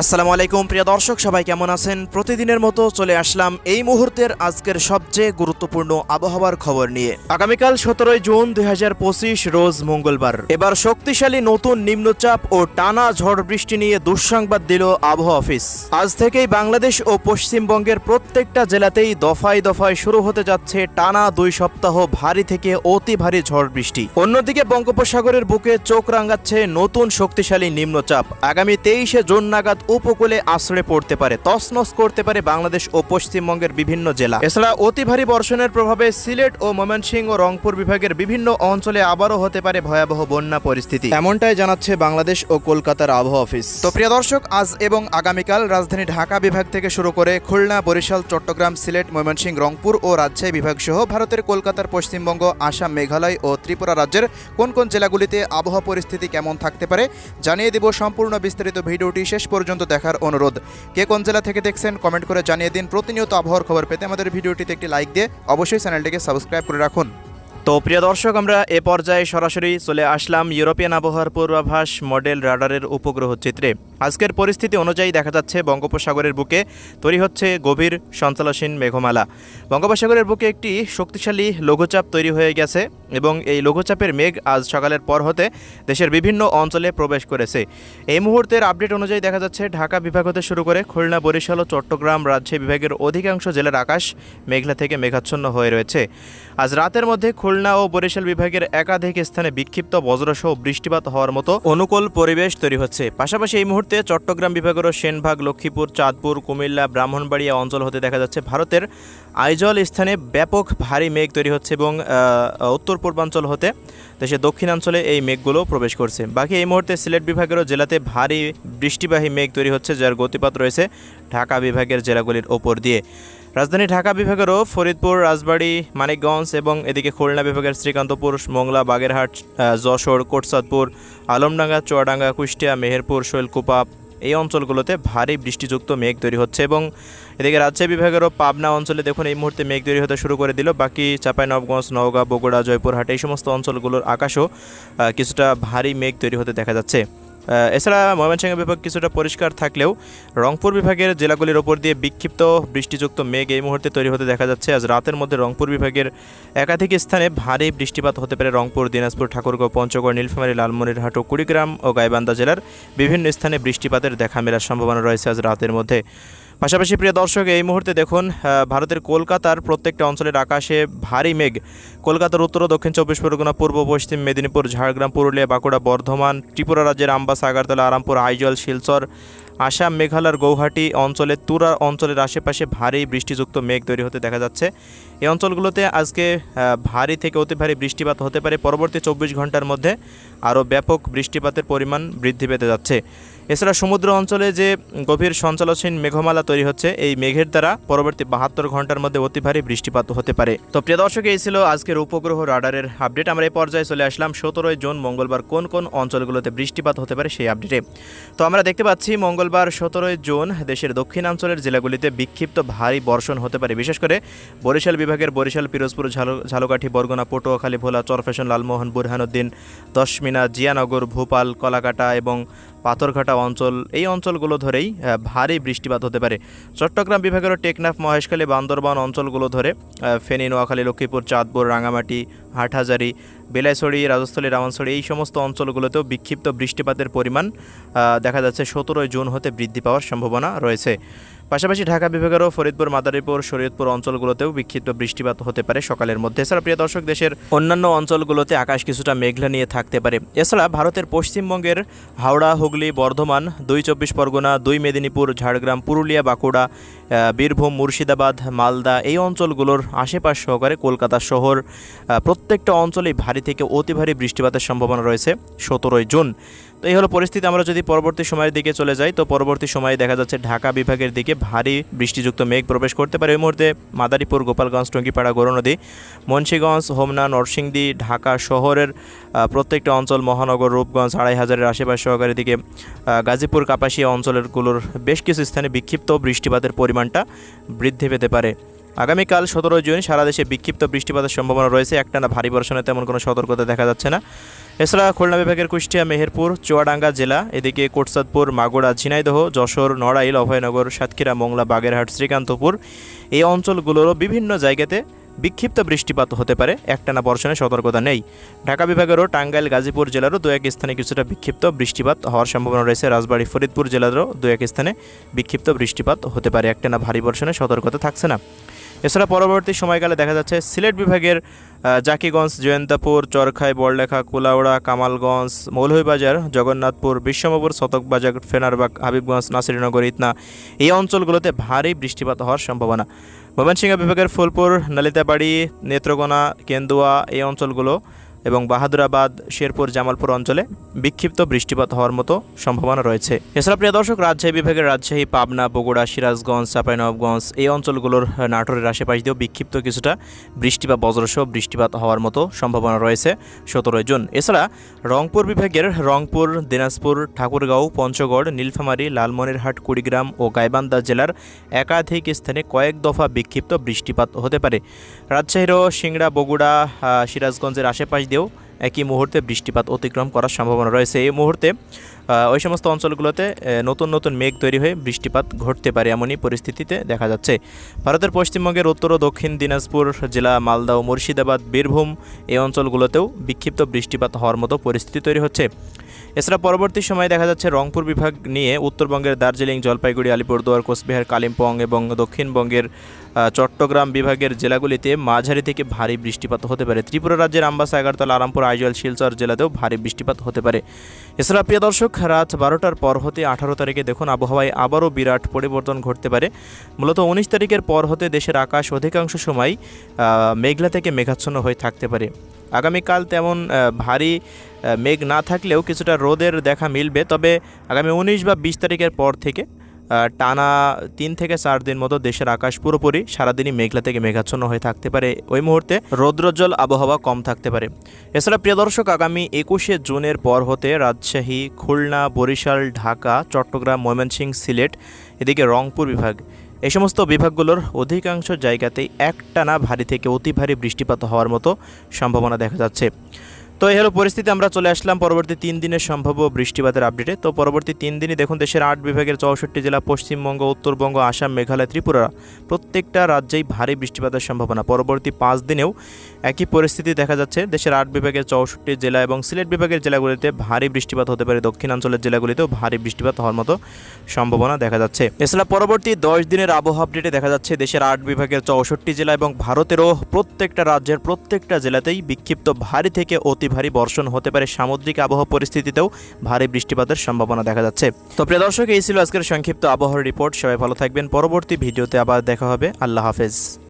আসসালামু আলাইকুম, প্রিয় দর্শক, সবাই কেমন আছেন? প্রতিদিনের মতো চলে আসলাম এই মুহূর্তের আজকের সবচেয়ে গুরুত্বপূর্ণ আবহাওয়ার খবর নিয়ে। আগামীকাল সতেরোই জুন দুই হাজার পঁচিশ, রোজ মঙ্গলবার। এবার শক্তিশালী নতুন নিম্নচাপ ও টানা ঝড় বৃষ্টি নিয়ে দুঃসংবাদ দিল আবহাওয়া অফিস। আজ থেকেই বাংলাদেশ ও পশ্চিমবঙ্গের প্রত্যেকটা জেলাতেই দফায় দফায় শুরু হতে যাচ্ছে টানা দুই সপ্তাহ ভারী থেকে অতি ভারী ঝড় বৃষ্টি। অন্যদিকে বঙ্গোপসাগরের বুকে চোখ রাঙাচ্ছে নতুন শক্তিশালী নিম্নচাপ। আগামী তেইশে জুন নাগাদ উপকূলে আশ্রয় পড়তে পারে তছনছ করতে পারে বাংলাদেশ ও পশ্চিমবঙ্গের বিভিন্ন জেলা। এছাড়া অতি ভারী বর্ষণের প্রভাবে সিলেট ও ময়মনসিংহ ও রংপুর বিভাগের বিভিন্ন অঞ্চলে আবারও হতে পারে ভয়াবহ বন্যা পরিস্থিতি। এমনটাই জানাচ্ছে বাংলাদেশ ও কলকাতার আবহাওয়া অফিস। তো প্রিয় দর্শক আজ এবং আগামীকাল রাজধানী ঢাকা বিভাগ থেকে শুরু করে খুলনা বরিশাল চট্টগ্রাম সিলেট ময়মনসিংহ রংপুর ও রাজশাহী বিভাগ সহ ভারতের কলকাতার পশ্চিমবঙ্গ আসাম মেঘালয় ও ত্রিপুরা রাজ্যের কোন কোন জেলাগুলিতে আবহাওয়া পরিস্থিতি কেমন থাকতে পারে জানিয়ে দেব সম্পূর্ণ বিস্তারিত ভিডিওটি শেষ পর্যন্ত। দেখার অনুরোধ। কে কোন জেলা থেকে দেখছেন কমেন্ট করে জানিয়ে দিন। প্রতিনিয়ত আবহাওয়ার খবর পেতে আমাদের ভিডিওটিতে একটি লাইক দিয়ে অবশ্যই চ্যানেলটিকে সাবস্ক্রাইব করে রাখুন। তো প্রিয় দর্শক, আমরা এ পর্যায়ে সরাসরি চলে আসলাম ইউরোপিয়ান আবহাওয়ার পূর্বাভাস মডেল রাডারের উপগ্রহ চিত্রে। আজকের পরিস্থিতি অনুযায়ী দেখা যাচ্ছে বঙ্গোপসাগরের বুকে তৈরি হচ্ছে গভীর সঞ্চালনশীল মেঘমালা। বঙ্গোপসাগরের বুকে একটি শক্তিশালী লঘুচাপ তৈরি হয়ে গেছে এবং এই লঘুচাপের মেঘ আজ সকালের পর হতে দেশের বিভিন্ন অঞ্চলে প্রবেশ করেছে। এই মুহূর্তের আপডেট অনুযায়ী দেখা যাচ্ছে, ঢাকা বিভাগ হতে শুরু করে খুলনা, বরিশাল ও চট্টগ্রাম রাজশাহী বিভাগের অধিকাংশ জেলার আকাশ মেঘলা থেকে মেঘাচ্ছন্ন হয়ে রয়েছে। আজ রাতের মধ্যে খুলনা ও বরিশাল বিভাগের একাধিক স্থানে বিক্ষিপ্ত বজ্রসহ বৃষ্টিপাত হওয়ার মতো অনুকূল পরিবেশ তৈরি হচ্ছে। পাশাপাশি এই মুহূর্তে চট্টগ্রাম বিভাগেরও সেনভাগ, লক্ষ্মীপুর, চাঁদপুর, কুমিল্লা, ব্রাহ্মণবাড়িয়া অঞ্চল হতে দেখা যাচ্ছে। ভারতের আইজল স্থানে ব্যাপক ভারী মেঘ তৈরি হচ্ছে এবং উত্তর পূর্বাঞ্চল হতে দেশের দক্ষিণাঞ্চলে এই মেঘগুলো প্রবেশ করছে। বাকি এই মুহূর্তে সিলেট বিভাগেরও জেলাতে ভারী বৃষ্টিবাহী মেঘ তৈরি হচ্ছে, যার গতিপাত রয়েছে ঢাকা বিভাগের জেলাগুলির ওপর দিয়ে। রাজধানী ঢাকা বিভাগেরও ফরিদপুর, রাজবাড়ী, মানিকগঞ্জ এবং এদিকে খুলনা বিভাগের শ্রীকান্তপুর, মোংলা, বাগেরহাট যশোর, কোটসাদপুর, আলমডাঙ্গা, চুয়াডাঙ্গা, কুষ্টিয়া, মেহেরপুর, শৈলকুপা এই অঞ্চলগুলোতে ভারী বৃষ্টিযুক্ত মেঘ তৈরি হচ্ছে এবং এদিকে রাজশাহী বিভাগেরও পাবনা অঞ্চলে দেখুন এই মুহূর্তে মেঘ তৈরি হতে শুরু করে দিল। বাকি চাঁপাইনবগঞ্জ, নওগাঁ, বগুড়া, জয়পুরহাট এই সমস্ত অঞ্চলগুলোর আকাশও কিছুটা ভারী মেঘ তৈরি হতে দেখা যাচ্ছে। এছাড়া ময়মনসিংহ বিভাগ কিছুটা পরিষ্কার থাকলেও রংপুর বিভাগের জেলাগুলির ওপর দিয়ে বিক্ষিপ্ত বৃষ্টিযুক্ত মেঘ এই মুহূর্তে তৈরি হতে দেখা যাচ্ছে। আজ রাতের মধ্যে রংপুর বিভাগের একাধিক স্থানে ভারী বৃষ্টিপাত হতে পারে রংপুর, দিনাজপুর, ঠাকুরগাঁও, পঞ্চগড়, নীলফামারী, লালমনিরহাট ও কুড়িগ্রাম ও গাইবান্ধা জেলার বিভিন্ন স্থানে বৃষ্টিপাতের দেখা মেলার সম্ভাবনা রয়েছে আজ রাতের মধ্যে। পাশাপাশি প্রিয় দর্শক, এই মুহূর্তে দেখুন ভারতের কলকাতার প্রত্যেকটা অঞ্চলের আকাশে ভারী মেঘ। কলকাতার উত্তর দক্ষিণ চব্বিশ পরগনা, পূর্ব পশ্চিম মেদিনীপুর, ঝাড়গ্রাম, পুরুলিয়া, বাঁকুড়া, বর্ধমান, ত্রিপুরা রাজ্যের আম্বাস, আগারতলা, আরামপুর আইজল শিলচর, আসাম মেঘালয়ের গৌহাটি অঞ্চলে, তুরা অঞ্চলের আশেপাশে ভারী বৃষ্টিযুক্ত মেঘ তৈরি হতে দেখা যাচ্ছে। এই অঞ্চলগুলোতে আজকে ভারী থেকে অতি ভারী বৃষ্টিপাত হতে পারে। পরবর্তী চব্বিশ ঘণ্টার মধ্যে আরও ব্যাপক বৃষ্টিপাতের পরিমাণ বৃদ্ধি পেতে যাচ্ছে। এছাড়া সমুদ্র অঞ্চলে যে গভীর সঞ্চালনশীল মেঘমালা তৈরি হচ্ছে, এই মেঘের দ্বারা পরবর্তী বাহাত্তর ঘণ্টার মধ্যে অতি ভারী বৃষ্টিপাত হতে পারে। তো প্রিয় দর্শক, এই ছিল আজকের উপগ্রহ রাডারের আপডেট আমরা এই পর্যায়ে চলে আসলাম সতেরোই জুন, মঙ্গলবার কোন কোন অঞ্চলগুলোতে বৃষ্টিপাত হতে পারে সেই আপডেটে তো আমরা দেখতে পাচ্ছি মঙ্গলবার সতেরোই জুন দেশের দক্ষিণাঞ্চলের জেলাগুলিতে বিক্ষিপ্ত ভারী বর্ষণ হতে পারে। বিশেষ করে বরিশাল বিভাগের বরিশাল, পিরোজপুর, ঝালু ঝালকাঠি, বরগুনা পটুয়াখালী ভোলা চরফেশন, লালমোহন, বুরহানুদ্দিন, দশমিনা, জিয়ানগর, ভোপাল, কলাকাটা এবং পাথরঘাটা অঞ্চল, এই অঞ্চলগুলো ধরেই ভারী বৃষ্টিপাত হতে পারে। চট্টগ্রাম বিভাগের টেকনাফ, মহেশখালী, বান্দরবান অঞ্চলগুলো ধরে ফেনী, নোয়াখালী, লক্ষ্মীপুর, চাঁদপুর রাঙামাটি হাটহাজারি, বেলাইছড়ি রাজস্থলী রামানছড়ি, এই সমস্ত অঞ্চলগুলোতেও বিক্ষিপ্ত বৃষ্টিপাতের পরিমাণ দেখা যাচ্ছে সতেরোই জুন হতে বৃদ্ধি পাওয়ার সম্ভাবনা রয়েছে। পাশাপাশি ঢাকা বিভাগেরও ফরিদপুর, মাদারীপুর, শরীয়তপুর অঞ্চলগুলোতেও বিক্ষিপ্ত বৃষ্টিপাত হতে পারে সকালের মধ্যে। এছাড়া প্রিয় দর্শক, দেশের অন্যান্য অঞ্চলগুলোতে আকাশ কিছুটা মেঘলা নিয়ে থাকতে পারে। এছাড়া ভারতের পশ্চিমবঙ্গের হাওড়া, হুগলি, বর্ধমান, দুই চব্বিশ পরগনা, দুই মেদিনীপুর, ঝাড়গ্রাম, পুরুলিয়া, বাঁকুড়া বীরভূম, মুর্শিদাবাদ, মালদা এই অঞ্চলগুলোর আশেপাশ সহকারে কলকাতা শহর প্রত্যেকটা অঞ্চলেই ভারী থেকে অতি ভারী বৃষ্টিপাতের সম্ভাবনা রয়েছে সতেরোই জুন। তো এই হলো পরিস্থিতি। আমরা যদি পরবর্তী সময়ের দিকে চলে যাই, তো পরবর্তী সময়ে দেখা যাচ্ছে ঢাকা বিভাগের দিকে ভারী বৃষ্টিযুক্ত মেঘ প্রবেশ করতে পারে। এই মুহূর্তে মাদারীপুর, গোপালগঞ্জ, টঙ্গিপাড়া, গৌরনদী, মুন্সীগঞ্জ, হোমনা, নরসিংদী, ঢাকা শহরের প্রত্যেকটা অঞ্চল, মহানগর, রূপগঞ্জ, আড়াই হাজারের আশেপাশ সহকারে দিকে গাজীপুর, কাপাসিয়া অঞ্চলেরগুলোর বেশ কিছু স্থানে বিক্ষিপ্ত বৃষ্টিপাতের পরিমাণটা বৃদ্ধি পেতে পারে। আগামীকাল সতেরো জুন সারা দেশে বিক্ষিপ্ত বৃষ্টিপাতের সম্ভাবনা রয়েছে। একটানা ভারী বর্ষণে তেমন কোনো সতর্কতা দেখা যাচ্ছে না। এছাড়া খুলনা বিভাগের কুষ্টিয়া, মেহেরপুর, চুয়াডাঙ্গা জেলা, এদিকে কোটসাদপুর, মাগুরা, ঝিনাইদহ, যশোর, নড়াইল, অভয়নগর, সাতক্ষীরা, মোংলা, বাগেরহাট, শ্রীকান্তপুর এই অঞ্চলগুলোরও বিভিন্ন জায়গাতে বিক্ষিপ্ত বৃষ্টিপাত হতে পারে। একটানা বর্ষণে সতর্কতা নেই। ঢাকা বিভাগেরও টাঙ্গাইল, গাজীপুর জেলারও দু এক স্থানে কিছুটা বিক্ষিপ্ত বৃষ্টিপাত হওয়ার সম্ভাবনা রয়েছে। রাজবাড়ী, ফরিদপুর জেলারও দু এক স্থানে বিক্ষিপ্ত বৃষ্টিপাত হতে পারে। একটানা ভারী বর্ষণে সতর্কতা থাকছে না। এছাড়া পরবর্তী সময়কালে দেখা যাচ্ছে সিলেট বিভাগের জাকিগঞ্জ, জয়ন্তাপুর, চরখাই, বড়লেখা, কুলাউড়া, কামালগঞ্জ, মৌলভীবাজার, জগন্নাথপুর, বিশ্বমপুর শতকবাজার ফেনারবাগ, হাবিবগঞ্জ, নাসিরনগর ইতনা এই অঞ্চলগুলোতে ভারী বৃষ্টিপাত হওয়ার সম্ভাবনা। ময়মনসিংহ বিভাগের ফুলপুর, নালিতাবাড়ি, নেত্রকোনা, কেন্দুয়া এই অঞ্চলগুলো এবং বাহাদুরাবাদ, শেরপুর, জামালপুর অঞ্চলে বিক্ষিপ্ত বৃষ্টিপাত হওয়ার মতো সম্ভাবনা রয়েছে। এছাড়া প্রিয় দর্শক, রাজশাহী বিভাগের রাজশাহী, পাবনা, বগুড়া, সিরাজগঞ্জ চাঁপাইনবাবগঞ্জ এই অঞ্চলগুলোর নাটোরের আশেপাশ দিয়েও বিক্ষিপ্ত কিছুটা বৃষ্টি বা বজ্রসহ বৃষ্টিপাত হওয়ার মতো সম্ভাবনা রয়েছে সতেরোই জুন। এছাড়া রংপুর বিভাগের রংপুর, দিনাজপুর, ঠাকুরগাঁও, পঞ্চগড়, নীলফামারী, লালমনিরহাট, কুড়িগ্রাম ও গাইবান্ধা জেলার একাধিক স্থানে কয়েক দফা বিক্ষিপ্ত বৃষ্টিপাত হতে পারে। রাজশাহীরও সিংড়া, বগুড়া সিরাজগঞ্জের আশেপাশ দিয়েও একই মুহূর্তে বৃষ্টিপাত অতিক্রম করার সম্ভাবনা রয়েছে। এই মুহূর্তে ওই সমস্ত অঞ্চলগুলোতে নতুন নতুন মেঘ তৈরি হয়ে বৃষ্টিপাত ঘটতে পারে এমনই পরিস্থিতিতে দেখা যাচ্ছে। ভারতের পশ্চিমবঙ্গের উত্তর ও দক্ষিণ দিনাজপুর জেলা মালদা ও মুর্শিদাবাদ, বীরভূম এই অঞ্চলগুলোতেও বিক্ষিপ্ত বৃষ্টিপাত হওয়ার মতো পরিস্থিতি তৈরি হচ্ছে। এছাড়া পরবর্তী সময়ে দেখা যাচ্ছে রংপুর বিভাগ নিয়ে উত্তরবঙ্গের দার্জিলিং, জলপাইগুড়ি, আলিপুরদুয়ার, কোচবিহার, কালিম্পং এবং দক্ষিণবঙ্গের চট্টগ্রাম বিভাগের জেলাগুলিতে মাঝারি থেকে ভারী বৃষ্টিপাত হতে পারে। ত্রিপুরা রাজ্যের আম্বাসা, এগারতলা, আরামপুর, আইজল, শিলচর জেলাতেও ভারী বৃষ্টিপাত হতে পারে। এছাড়া প্রিয় দর্শক, রাত বারোটার পর হতে আঠারো তারিখে দেখুন আবহাওয়ায় আবারও বিরাট পরিবর্তন ঘটতে পারে। মূলত উনিশ তারিখের পর হতে দেশের আকাশ অধিকাংশ সময় মেঘলা থেকে মেঘাচ্ছন্ন হয়ে থাকতে পারে। আগামীকাল তেমন ভারী মেঘ না থাকলেও কিছুটা রোদের দেখা মিলবে, তবে আগামী উনিশ বা বিশ তারিখের পর থেকে টানা তিন থেকে চার দিন মতো দেশের আকাশ পুরোপুরি সারাদিনই মেঘলা থেকে মেঘাচ্ছন্ন হয়ে থাকতে পারে। ওই মুহূর্তে রৌদ্রোজ্জ্বল আবহাওয়া কম থাকতে পারে। এছাড়া প্রিয় দর্শক, আগামী একুশে জুনের পর হতে রাজশাহী, খুলনা, বরিশাল, ঢাকা, চট্টগ্রাম ময়মনসিংহ সিলেট, এদিকে রংপুর বিভাগ এই সমস্ত বিভাগগুলোর অধিকাংশ জায়গাতেই একটানা ভারী থেকে অতি ভারী বৃষ্টিপাত হওয়ার মতো সম্ভাবনা দেখা যাচ্ছে। তো এই হলো পরিস্থিতি, আমরা চলে আসলাম পরবর্তী তিন দিনের সম্ভাব্য বৃষ্টিপাতের আপডেটে তো পরবর্তী তিন দিনই দেখুন, দেশের আট বিভাগের চৌষট্টি জেলা, পশ্চিমবঙ্গ, উত্তরবঙ্গ, আসাম, মেঘালয়, ত্রিপুরা, প্রত্যেকটা রাজ্যেই ভারী বৃষ্টিপাতের সম্ভাবনা। পরবর্তী পাঁচ দিনেও একই পরিস্থিতি দেখা যাচ্ছে, দেশের আট বিভাগের চৌষট্টি জেলা এবং সিলেট বিভাগের জেলাগুলিতে ভারী বৃষ্টিপাত হতে পারে। দক্ষিণাঞ্চলের জেলাগুলিতেও ভারী বৃষ্টিপাত হওয়ার মতো সম্ভাবনা দেখা যাচ্ছে। এছাড়া পরবর্তী দশ দিনের আবহাওয়া আপডেটে দেখা যাচ্ছে, দেশের আট বিভাগের চৌষট্টি জেলা এবং ভারতেরও প্রত্যেকটা রাজ্যের প্রত্যেকটা জেলাতেই বিক্ষিপ্ত ভারী থেকে অতি ভারী বর্ষণ হতে পারে সামুদ্রিক আবহাওয়া পরিস্থিতিতেও ভারী বৃষ্টিপাতের সম্ভাবনা দেখা যাচ্ছে। তো প্রিয় দর্শক, এই ছিল আজকের সংক্ষিপ্ত আবহাওয়ার রিপোর্ট সবাই ভালো থাকবেন। পরবর্তী ভিডিওতে আবার দেখা হবে। আল্লাহ হাফেজ।